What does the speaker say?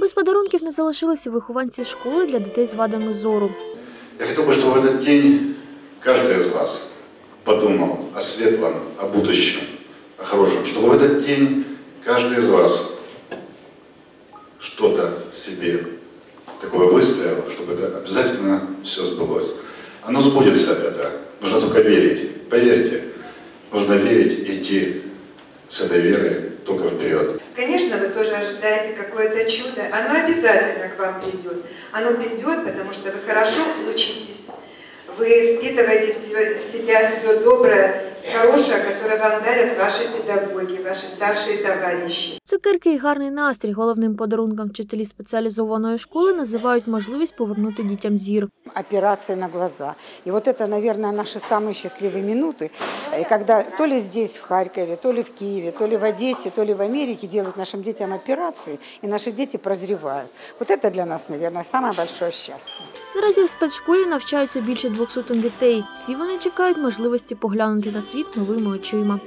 Без подарунків не залишилися вихованці школи для дітей з вадами зору. Я хотел бы, чтобы в этот день каждый из вас подумал о светлом, о будущем, о хорошем, чтобы в этот день каждый из вас что-то себе такое выстроил, чтобы это обязательно все сбылось. Оно сбудется это, нужно только верить. Поверьте, нужно верить и идти с этой верой только вперед. Ожидаете какое-то чудо. Оно обязательно к вам придет. Оно придет, потому что вы хорошо учитесь. Вы впитываете в себя все доброе, хорошее, которое вам дарят ваши педагоги, ваши старшие товарищи. Цукерки і гарний настрій головним подарунком вчителі спеціалізованої школи називають можливість повернути дітям зір. операции на глаза. И вот это, наверное, наши самые счастливые минуты, э, когда то ли здесь, в Харькове, то ли в Киеве, то ли в Одессе, то ли в Америке делают нашим детям операции, и наши дети прозревают. Вот это для нас, наверное, самое большое счастье. Наразі в спецшколі навчаються більше двох сотень дітей. Всі вони чекають можливості поглянути на світ новими очима.